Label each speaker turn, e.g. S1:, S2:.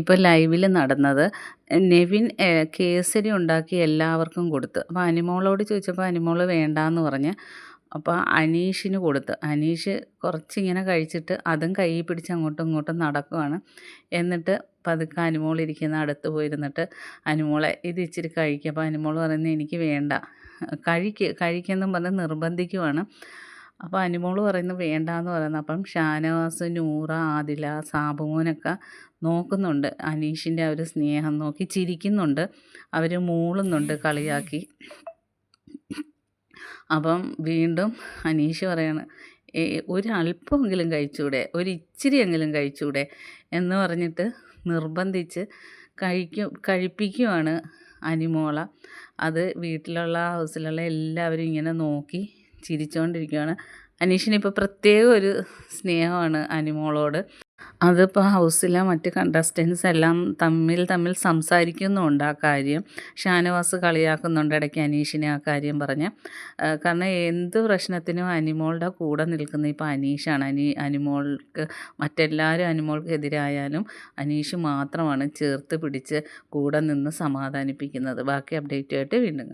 S1: ഇപ്പോൾ ലൈവിൽ നടന്നത് നെവിൻ കേസരി ഉണ്ടാക്കി എല്ലാവർക്കും കൊടുത്ത്. അപ്പോൾ അനിമോളോട് ചോദിച്ചപ്പോൾ അനിമോൾ വേണ്ടാന്ന് പറഞ്ഞ് അപ്പോൾ അനീഷിന് കൊടുത്ത്. അനീഷ് കുറച്ചിങ്ങനെ കഴിച്ചിട്ട് അതും കൈ പിടിച്ച് അങ്ങോട്ടും ഇങ്ങോട്ടും നടക്കുവാണ്. എന്നിട്ട് പതുക്കെ അനുമോൾ ഇരിക്കുന്ന അടുത്ത് പോയിരുന്നിട്ട് അനുമോളെ ഇത് ഇച്ചിരി കഴിക്കുക അപ്പോൾ അനുമോൾ പറയുന്നത് എനിക്ക് വേണ്ട. കഴിക്ക് കഴിക്കെന്നും പറഞ്ഞ് നിർബന്ധിക്കുവാണ്. അപ്പോൾ അനുമോൾ പറയുന്നത് വേണ്ടാന്ന് പറയുന്നത് അപ്പം ഷാനവാസ് നൂറ ആദില സാബുമോനൊക്കെ നോക്കുന്നുണ്ട്. അനീഷിന്റെ ആ ഒരു സ്നേഹം നോക്കി ചിരിക്കുന്നുണ്ട്. അവർ മൂളുന്നുണ്ട് കളിയാക്കി. അപ്പം വീണ്ടും അനീഷ് പറയാണ് ഒരല്പമെങ്കിലും കഴിച്ചൂടെ? ഒരു ഇച്ചിരിയെങ്കിലും കഴിച്ചൂടെ? എന്ന് പറഞ്ഞിട്ട് നിർബന്ധിച്ച് കഴിക്കും കഴിപ്പിക്കുവാണ് അനിമോള. അത് വീട്ടിലുള്ള ഹൗസിലുള്ള എല്ലാവരും ഇങ്ങനെ നോക്കി ചിരിച്ചുകൊണ്ടിരിക്കുകയാണ് അനീഷിന് ഇപ്പോൾ പ്രത്യേക ഒരു സ്നേഹമാണ് അനിമോളോട്. അതിപ്പോൾ ഹൗസിലെ മറ്റ് കണ്ടസ്റ്റൻസ് എല്ലാം തമ്മിൽ തമ്മിൽ സംസാരിക്കുന്നുണ്ട് ആ കാര്യം. ഷാനവാസ് കളിയാക്കുന്നുണ്ട് ഇടയ്ക്ക് അനീഷിനെ ആ കാര്യം പറഞ്ഞ്. കാരണം എന്ത് പ്രശ്നത്തിനും അനിമോളുടെ കൂടെ നിൽക്കുന്ന ഇപ്പോൾ അനീഷാണ്. അനി അനിമോൾക്ക് മറ്റെല്ലാവരും അനിമോൾക്ക് എതിരായാലും അനീഷ് മാത്രമാണ് ചേർത്ത് പിടിച്ച് കൂടെ നിന്ന് സമാധാനിപ്പിക്കുന്നത്. ബാക്കി അപ്ഡേറ്റുമായിട്ട് വീണ്ടും